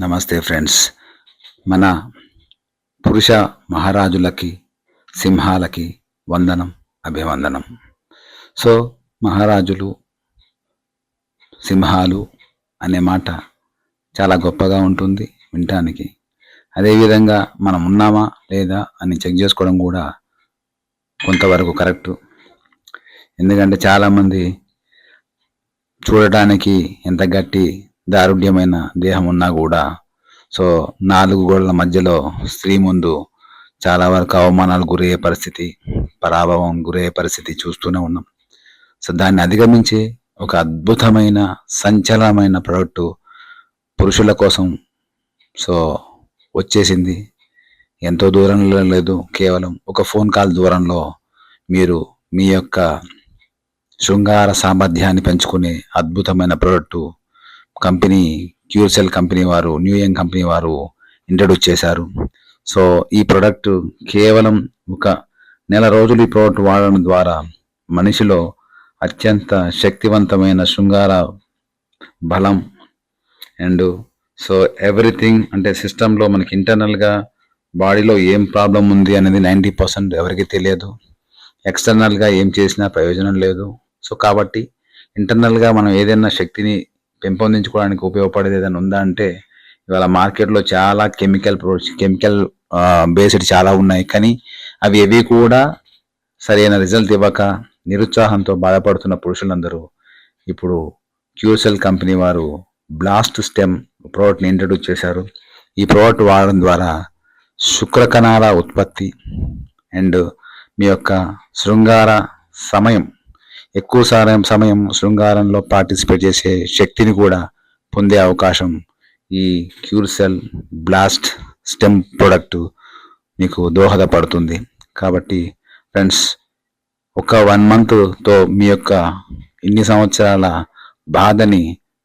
నమస్తే ఫ్రెండ్స్. మన పురుష మహారాజులకి సింహాలకి వందనం అభివందనం. సో మహారాజులు సింహాలు అనే మాట చాలా గొప్పగా ఉంటుంది వినటానికి. అదేవిధంగా మనం ఉన్నామా లేదా అని చెక్ చేసుకోవడం కూడా కొంతవరకు కరెక్టు. ఎందుకంటే చాలామంది చూడటానికి ఎంత గట్టి దారుఢ్యమైన దేహం ఉన్నా కూడా. సో నాలుగు గోడల మధ్యలో స్త్రీ ముందు చాలా వరకు అవమానాలు గురయ్యే పరిస్థితి పరాభవం గురయ్యే పరిస్థితి చూస్తూనే ఉన్నాం. సో దాన్ని అధిగమించి ఒక అద్భుతమైన సంచలనమైన ప్రోడక్ట్ పురుషుల కోసం సో వచ్చేసింది. ఎంతో దూరంలో లేదు కేవలం ఒక ఫోన్ కాల్ దూరంలో మీరు మీ యొక్క శృంగార సామర్థ్యాన్ని పెంచుకునే అద్భుతమైన ప్రోడక్ట్ కంపెనీ క్యూర్సెల్ కంపెనీ వారు న్యూ యంగ్ కంపెనీ వారు ఇంట్రడ్యూస్ చేశారు. సో ఈ ప్రోడక్ట్ కేవలం ఒక నెల రోజులు ఈ ప్రోడక్ట్ వాడడం ద్వారా మనిషిలో అత్యంత శక్తివంతమైన శృంగార బలం అండ్ సో ఎవ్రీథింగ్ అంటే సిస్టంలో మనకి ఇంటర్నల్గా బాడీలో ఏం ప్రాబ్లం ఉంది అనేది నైంటీ పర్సెంట్ ఎవరికి తెలియదు. ఎక్స్టర్నల్గా ఏం చేసినా ప్రయోజనం లేదు. సో కాబట్టి ఇంటర్నల్గా మనం ఏదైనా శక్తిని పెంపొందించుకోవడానికి ఉపయోగపడేది ఏదైనా ఉందా అంటే ఇవాళ మార్కెట్లో చాలా కెమికల్ ప్రో కెమికల్ బేస్డ్ చాలా ఉన్నాయి. కానీ అవి ఏవి కూడా సరైన రిజల్ట్ ఇవ్వక నిరుత్సాహంతో బాధపడుతున్న పురుషులందరూ ఇప్పుడు క్యూసెల్ కంపెనీ వారు బ్లాస్ట్ స్టెమ్ ప్రోడక్ట్ని ఇంట్రడ్యూస్ చేశారు. ఈ ప్రోడక్ట్ వాడడం ద్వారా శుక్రకణాల ఉత్పత్తి అండ్ మీ యొక్క శృంగార సమయం ఎక్కువ సారం సమయం శృంగారంలో పార్టిసిపేట్ చేసే శక్తిని కూడా పొందే అవకాశం ఈ క్యూర్సెల్ బ్లాస్ట్ స్టెమ్ ప్రొడక్ట్ మీకు దోహదపడుతుంది. కాబట్టి ఫ్రెండ్స్ ఒక వన్ మంత్తో మీ యొక్క ఇన్ని సంవత్సరాల బాధని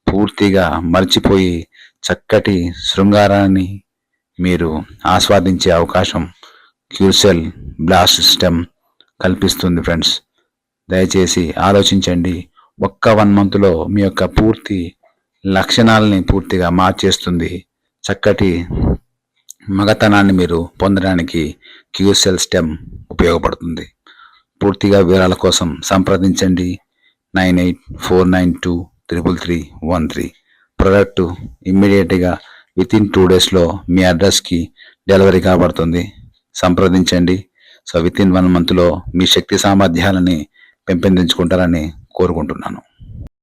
పూర్తిగా మర్చిపోయి చక్కటి శృంగారాన్ని మీరు ఆస్వాదించే అవకాశం క్యూర్సెల్ బ్లాస్ట్ సిస్టమ్ కల్పిస్తుంది ఫ్రెండ్స్. దయచేసి ఆలోచించండి. ఒక్క వన్ మంత్లో మీ యొక్క పూర్తి లక్షణాలని పూర్తిగా మార్చేస్తుంది. చక్కటి మగతనాన్ని మీరు పొందడానికి క్యూసెల్ స్టెమ్ ఉపయోగపడుతుంది. పూర్తిగా వివరాల కోసం సంప్రదించండి. Nine eight four nine two triple three one three. Product ఇమ్మీడియట్గా విత్ ఇన్ టూ డేస్లో మీ అడ్రస్కి డెలివరీ కాబడుతుంది. సంప్రదించండి. సో విత్ ఇన్ వన్ మంత్లో మీ శక్తి సామర్థ్యాలని పెంపొందించుకుంటారని కోరుకుంటున్నాను.